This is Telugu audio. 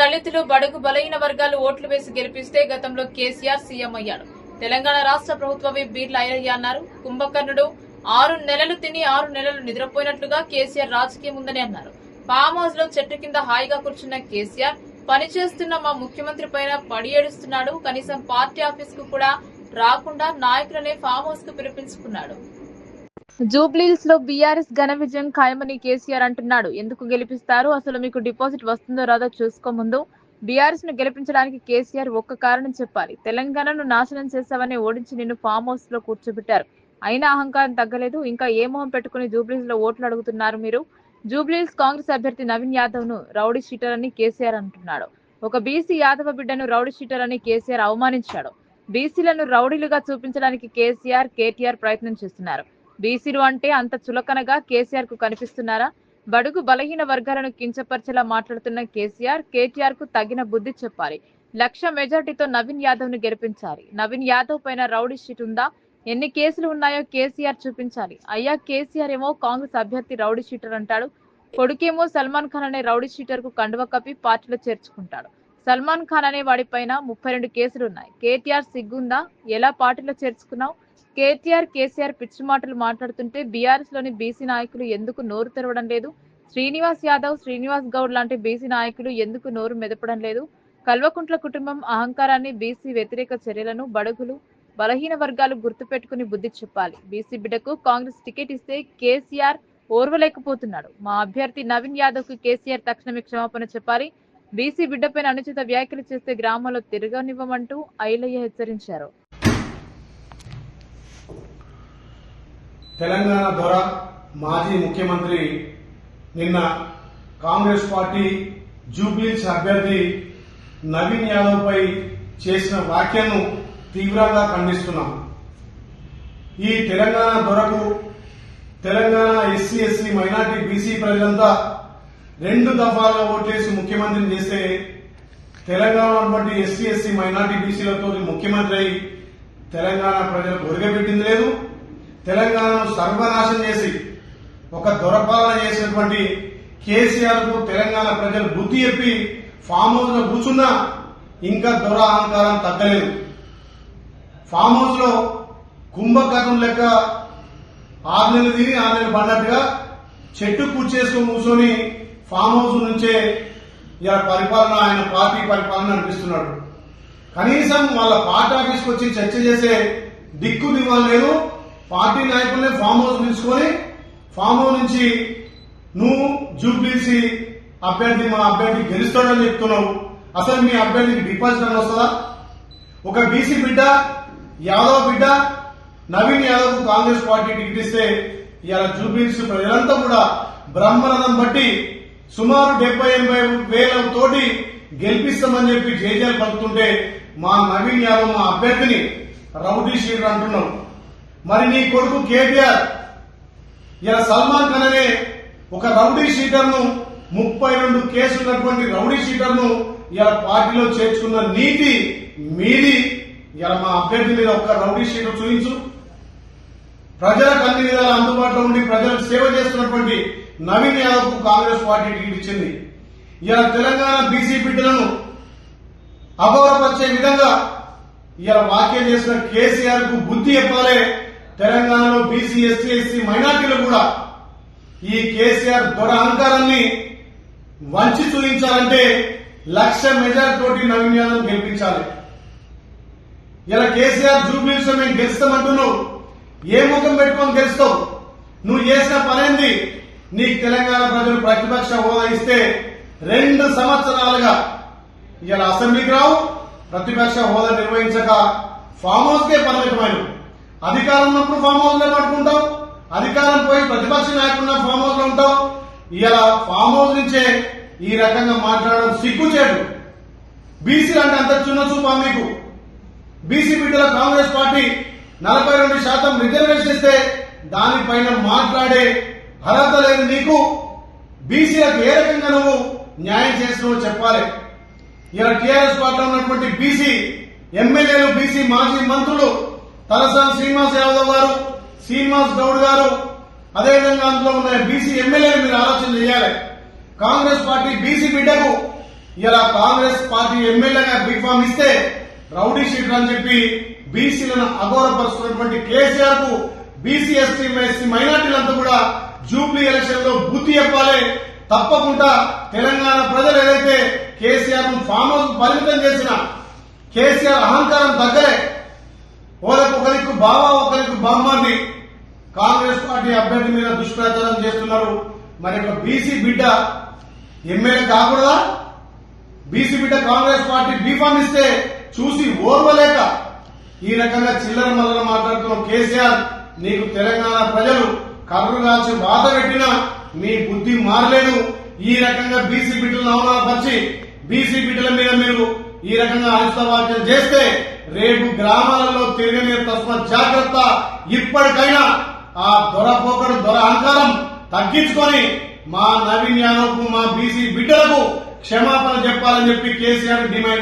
దళితులు బడుగు బలహీన వర్గాలు ఓట్లు వేసి గెలిపిస్తే గతంలో కేసీఆర్ సీఎం అయ్యాడు. తెలంగాణ రాష్ట్ర ప్రభుత్వ విప్ బీర్ల ఐలయ్య అన్నారు. కుంభకర్ణుడు ఆరు నెలలు తిని ఆరు నెలలు నిద్రపోయినట్లుగా కేసీఆర్ రాజకీయం ఉందని అన్నారు. ఫామ్ హౌస్లో చెట్టు కింద హాయిగా కూర్చున్న కేసీఆర్ పనిచేస్తున్న మా ముఖ్యమంత్రి పైన పడి ఏడుస్తున్నాడు. కనీసం పార్టీ ఆఫీస్కు కూడా రాకుండా నాయకులనే ఫామ్ హౌస్కు పిలిపించుకున్నాడు. జూబ్లీస్లో బీఆర్ఎస్ ఘన విజయం ఖాయమని కేసీఆర్ అంటున్నాడు. ఎందుకు గెలిపిస్తారు? అసలు మీకు డిపాజిట్ వస్తుందో రాదో చూసుకో ముందు. బీఆర్ఎస్ను గెలిపించడానికి కేసీఆర్ ఒక్క కారణం చెప్పాలి. తెలంగాణను నాశనం చేశావని ఓడించి నిన్ను ఫామ్ హౌస్లో కూర్చోబెట్టారు. అయినా అహంకారం తగ్గలేదు. ఇంకా ఏ మొహం పెట్టుకుని జూబ్లీస్లో ఓట్లు అడుగుతున్నారు మీరు? జూబ్లీస్ కాంగ్రెస్ అభ్యర్థి నవీన్ యాదవ్ను రౌడీ షీటర్ అని కేసీఆర్ అంటున్నాడు. ఒక బీసీ యాదవ బిడ్డను రౌడీ షీటర్ అని కేసీఆర్ అవమానించాడు. బీసీలను రౌడీలుగా చూపించడానికి కేసీఆర్ కేటీఆర్ ప్రయత్నం చేస్తున్నారు. బీసీలు అంటే అంత చులకనగా కేసీఆర్కు కనిపిస్తున్నారా? బడుగు బలహీన వర్గాలను కించపరిచేలా మాట్లాడుతున్న కేసీఆర్ కేటీఆర్కు తగిన బుద్ధి చెప్పాలి. లక్ష మెజార్టీతో నవీన్ యాదవ్ను గెలిపించాలి. నవీన్ యాదవ్ పైన రౌడీ షీట్ ఉందా? ఎన్ని కేసులు ఉన్నాయో కేసీఆర్ చూపించాలి. అయ్యా కేసీఆర్ ఏమో కాంగ్రెస్ అభ్యర్థి రౌడీ షీటర్ అంటాడు. కొడుకేమో సల్మాన్ ఖాన్ అనే రౌడీ షీటర్కు కండువ కప్పి పార్టీలో చేర్చుకుంటాడు. సల్మాన్ ఖాన్ అనే వాడిపైన ముప్పై రెండు కేసులు ఉన్నాయి. కేటీఆర్ సిగ్గుందా? ఎలా పార్టీలో చేర్చుకున్నావు? కేటీఆర్ కేసీఆర్ పిచ్చి మాటలు మాట్లాడుతుంటే బీఆర్ఎస్లోని బీసీ నాయకులు ఎందుకు నోరు తెరవడం లేదు? శ్రీనివాస్ యాదవ్ శ్రీనివాస్ గౌడ్ లాంటి బీసీ నాయకులు ఎందుకు నోరు మెదపడం లేదు? కల్వకుంట్ల కుటుంబం అహంకారాన్ని బీసీ వ్యతిరేక చర్యలను బడుగులు బలహీన వర్గాలు గుర్తుపెట్టుకుని బుద్ధి చెప్పాలి. బీసీ బిడ్డకు కాంగ్రెస్ టికెట్ ఇస్తే కేసీఆర్ ఓర్వలేకపోతున్నాడు. మా అభ్యర్థి నవీన్ యాదవ్కు కేసీఆర్ తక్షణమే క్షమాపణ చెప్పాలి. బీసీ బిడ్డపైన అనుచిత వ్యాఖ్యలు చేస్తే గ్రామంలో తిరగనివ్వమంటూ ఐలయ్య హెచ్చరించారు. తెలంగాణ దొర మాజీ ముఖ్యమంత్రి నిన్న కాంగ్రెస్ పార్టీ జూబ్లీస్ అభ్యర్థి నవీన్ యాదవ్ పై చేసిన వ్యాఖ్యను తీవ్రంగా ఖండిస్తున్నాం. ఈ Telangana దొరకు Telangana SC SC minority BC ప్రజలంతా రెండు దఫాలుగా ఓట్లేసి ముఖ్యమంత్రిని చేస్తే తెలంగాణ వంటి ఎస్సీ ఎస్సీ మైనార్టీ బీసీలతో ముఖ్యమంత్రి అయి తెలంగాణ ప్రజలకు ఒరగబెట్టింది లేదు. తెలంగాణను సర్వనాశం చేసి ఒక దొరపాలన చేసినటువంటి కేసీఆర్కు తెలంగాణ ప్రజలు బుద్ధి చెప్పి ఫామ్ హౌస్లో కూర్చున్నా ఇంకా దొర అహంకారం తగ్గలేదు. ఫామ్ హౌస్లో కుంభకర్ణం లెక్క ఆరు నెలలు తిని ఆరు నెలలు పడినట్టుగా చెట్టు కూర్చేసుకుని కూర్చొని ఫామ్ హౌస్ నుంచే ఇలా పరిపాలన ఆయన పార్టీ పరిపాలన నడిపిస్తున్నాడు కనీసం వాళ్ళ పార్టీ ఆఫీస్కి వచ్చి చర్చ చేసే దిక్కు దివాలు లేదు. పార్టీ నాయకుల్ని ఫామ్ హౌస్ తీసుకొని ఫామ్ హౌస్ నుంచి నువ్వు జూబ్లీసి అభ్యర్థి మా అభ్యర్థి గెలుస్తాడని చెప్తున్నావు. అసలు మీ అభ్యర్థికి డిపాజిట్ అని వస్తుందా? ఒక బీసీ బిడ్డ యాదవ్ బిడ్డ Naveen Yadav Congress party ticket ఇస్తే ఇలా జూబ్లీస్ ప్రజలంతా కూడా బ్రహ్మరథం బట్టి సుమారు డెబ్బై ఎనభై వేల తోటి గెలిపిస్తామని చెప్పి జేజేలు పలుకుతుంటే మా నవీన్ యాదవ్ మా అభ్యర్థిని రౌడీ షీటర్ అంటున్నాం మరి నీ కొడుకు కేటీఆర్ ఇలా సల్మాన్ ఖాన్ అనే ఒక రౌడీ షీటర్ను ముప్పై రెండు కేసులున్నటువంటి రౌడీ షీటర్ను ఇలా పార్టీలో చేర్చుకున్న నీతి మీది. ఇలా మా అభ్యర్థి మీద ఒక్క రౌడీ షీటర్ చూపించు. ప్రజలకు అన్ని విధాలు అందుబాటులో ఉండి ప్రజలకు సేవ చేస్తున్నటువంటి Naveen Yadav Congress party ticket ఇచ్చింది. ఇలా తెలంగాణ బీసీ బిడ్డలను అగౌరవపరిచే విధంగా ఇలా వ్యాఖ్య చేసిన కేసీఆర్కు బుద్ధి చెప్పాలి. తెలంగాణలో బీసీ ఎస్సీ ఎస్సీ మైనార్టీలు కూడా ఈ కేసీఆర్ దొర అహంకారాన్ని వంచి చూపించాలంటే లక్ష మెజార్టీ తోటి నవీన్ యాదవ్ గెలిపించాలి. ఇలా కేసీఆర్ జూబ్లీస్ మేము గెలుస్తామంటున్నావు ఏ ముఖం పెట్టుకొని గెలుస్తావు? నువ్వు చేసిన పనేంది? నీకు తెలంగాణ ప్రజలు ప్రతిపక్ష హోదా ఇస్తే రెండు సంవత్సరాలుగా ఇలా అసెంబ్లీకి రావు. ప్రతిపక్ష హోదా నిర్వహించక ఫామ్ హౌస్కే పరిమితమైన అధికారం ఉన్నప్పుడు ఫామ్ హౌస్లో పట్టుకుంటాం అధికారం పోయి ప్రతిపక్ష నాయకున్న ఫామ్ హౌస్లో ఉంటాం ఇలా ఫామ్ హౌస్ నుంచే ఈ రకంగా మాట్లాడడం సిగ్గుచేటు బీసీలు అంటే అంత చిన్న చూపా మీకు. బీసీ బిడ్డల కాంగ్రెస్ పార్టీ నలభై రెండు శాతం రిజర్వేషన్ ఇస్తే దానిపైన మాట్లాడే అర్హత లేదు నీకు. బీసీలకు ఏ రకంగా నువ్వు న్యాయం చేస్తున్నావు చెప్పాలి. ఇలా టీఆర్ఎస్ పార్టీలో ఉన్నటువంటి బీసీ ఎమ్మెల్యేలు బీసీ మాజీ మంత్రులు తలసాని శ్రీనివాస్ యాదవ్ గారు శ్రీనివాస్ గౌడ్ గారు అదేవిధంగా అందులో ఉన్న బీసీ ఎమ్మెల్యేలు మీరు ఆలోచన చేయాలి. కాంగ్రెస్ పార్టీ బీసీ బిడ్డకు ఇలా కాంగ్రెస్ పార్టీ ఎమ్మెల్యేగా బీఫామ్ ఇస్తే రౌడీ షీటర్ అని చెప్పి బీసీలను అఘోరపరుస్తున్నటువంటి కేసీఆర్కు బీసీ ఎస్టీ ఎస్సీ మైనార్టీలంతా కూడా జూబ్లీ ఎలక్షన్లో బుద్ధి చెప్పాలి. తప్పకుండా తెలంగాణ ప్రజలు ఏదైతే కేసీఆర్ను ఫామ్ హౌస్ పరిమితం చేసిన కేసీఆర్ అహంకారం తగ్గలే. ఒకరికి బావ బావా ఒకరికి బామ్మాన్ని కాంగ్రెస్ పార్టీ అభ్యర్థి మీద దుష్ప్రచారం చేస్తున్నారు. మరి ఒక బీసీ బిడ్డ ఎమ్మెల్యే కాకూడదా? బీసీ బిడ్డ కాంగ్రెస్ పార్టీ బీఫామ్ ఇస్తే చూసి ఓర్వలేక ఈ రకంగా చిల్లర మల్లర మాట్లాడుతున్న. కేసీఆర్ నీకు తెలంగాణ ప్రజలు కర్రు కాల్చి బాధ పెట్టినా మీ బుద్ధి మారలేదు ఈ రకంగా బీసీ బిడ్డలను అవమానపరిచి బీసీ బిడ్డల మీద మీరు ఈ రకంగా అనిష్టవాక్యం చేస్తే రేపు గ్రామాలలో తిరగని తస్మ జాగ్రత్త. ఇప్పటికైనా ఆ దొరపోకడు దొర అహంకారం తగ్గించుకొని మా నవీన్ యాదవ్కు మా బీసీ బిడ్డలకు క్షమాపణ చెప్పాలని చెప్పి కేసీఆర్ డిమాండ్